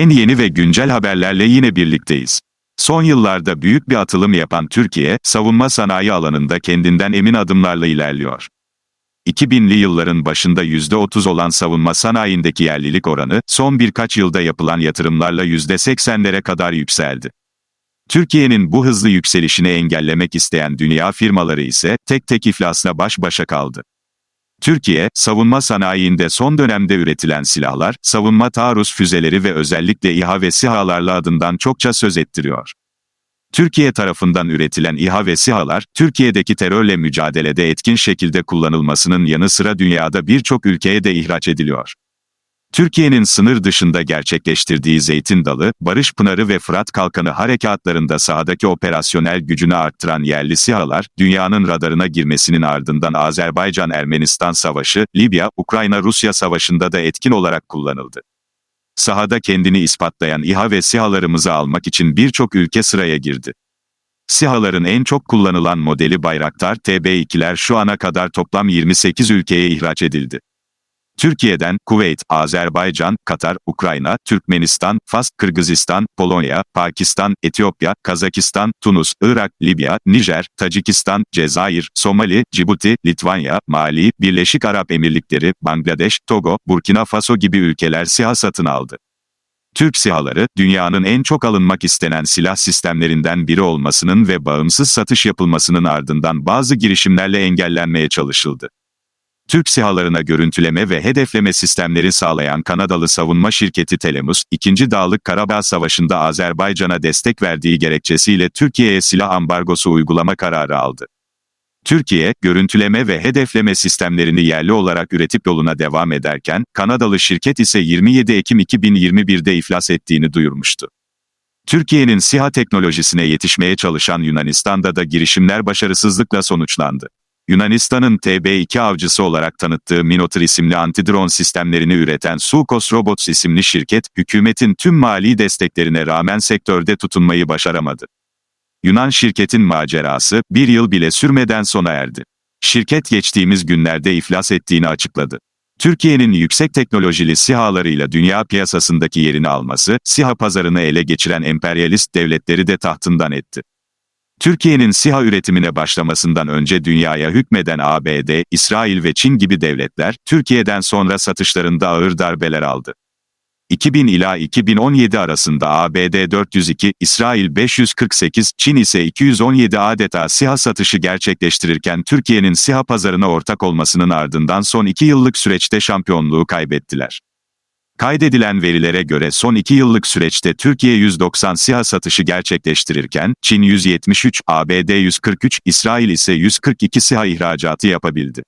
En yeni ve güncel haberlerle yine birlikteyiz. Son yıllarda büyük bir atılım yapan Türkiye, savunma sanayi alanında kendinden emin adımlarla ilerliyor. 2000'li yılların başında %30 olan savunma sanayindeki yerlilik oranı, son birkaç yılda yapılan yatırımlarla %80'lere kadar yükseldi. Türkiye'nin bu hızlı yükselişini engellemek isteyen dünya firmaları ise tek tek iflasla baş başa kaldı. Türkiye, savunma sanayinde son dönemde üretilen silahlar, savunma taarruz füzeleri ve özellikle İHA ve SİHA'larla adından çokça söz ettiriyor. Türkiye tarafından üretilen İHA ve SİHA'lar, Türkiye'deki terörle mücadelede etkin şekilde kullanılmasının yanı sıra dünyada birçok ülkeye de ihraç ediliyor. Türkiye'nin sınır dışında gerçekleştirdiği Zeytin Dalı, Barış Pınarı ve Fırat Kalkanı harekatlarında sahadaki operasyonel gücünü arttıran yerli SİHA'lar, dünyanın radarına girmesinin ardından Azerbaycan-Ermenistan Savaşı, Libya, Ukrayna-Rusya Savaşı'nda da etkin olarak kullanıldı. Sahada kendini ispatlayan İHA ve SİHA'larımızı almak için birçok ülke sıraya girdi. SİHA'ların en çok kullanılan modeli Bayraktar TB2'ler şu ana kadar toplam 28 ülkeye ihraç edildi. Türkiye'den Kuveyt, Azerbaycan, Katar, Ukrayna, Türkmenistan, Fas, Kırgızistan, Polonya, Pakistan, Etiyopya, Kazakistan, Tunus, Irak, Libya, Nijer, Tacikistan, Cezayir, Somali, Cibuti, Litvanya, Mali, Birleşik Arap Emirlikleri, Bangladeş, Togo, Burkina Faso gibi ülkeler SİHA satın aldı. Türk SİHA'ları, dünyanın en çok alınmak istenen silah sistemlerinden biri olmasının ve bağımsız satış yapılmasının ardından bazı girişimlerle engellenmeye çalışıldı. Türk SİHA'larına görüntüleme ve hedefleme sistemleri sağlayan Kanadalı savunma şirketi Telemus, 2. Dağlık Karabağ Savaşı'nda Azerbaycan'a destek verdiği gerekçesiyle Türkiye'ye silah ambargosu uygulama kararı aldı. Türkiye, görüntüleme ve hedefleme sistemlerini yerli olarak üretip yoluna devam ederken, Kanadalı şirket ise 27 Ekim 2021'de iflas ettiğini duyurmuştu. Türkiye'nin SİHA teknolojisine yetişmeye çalışan Yunanistan'da da girişimler başarısızlıkla sonuçlandı. Yunanistan'ın TB2 avcısı olarak tanıttığı Minotaur isimli antidron sistemlerini üreten Sukos Robots isimli şirket, hükümetin tüm mali desteklerine rağmen sektörde tutunmayı başaramadı. Yunan şirketin macerası, bir yıl bile sürmeden sona erdi. Şirket geçtiğimiz günlerde iflas ettiğini açıkladı. Türkiye'nin yüksek teknolojili SİHA'larıyla dünya piyasasındaki yerini alması, SİHA pazarını ele geçiren emperyalist devletleri de tahtından etti. Türkiye'nin SİHA üretimine başlamasından önce dünyaya hükmeden ABD, İsrail ve Çin gibi devletler, Türkiye'den sonra satışlarında ağır darbeler aldı. 2000 ila 2017 arasında ABD 402, İsrail 548, Çin ise 217 adeta SİHA satışı gerçekleştirirken Türkiye'nin SİHA pazarına ortak olmasının ardından son iki yıllık süreçte şampiyonluğu kaybettiler. Kaydedilen verilere göre son 2 yıllık süreçte Türkiye 190 SİHA satışı gerçekleştirirken, Çin 173, ABD 143, İsrail ise 142 SİHA ihracatı yapabildi.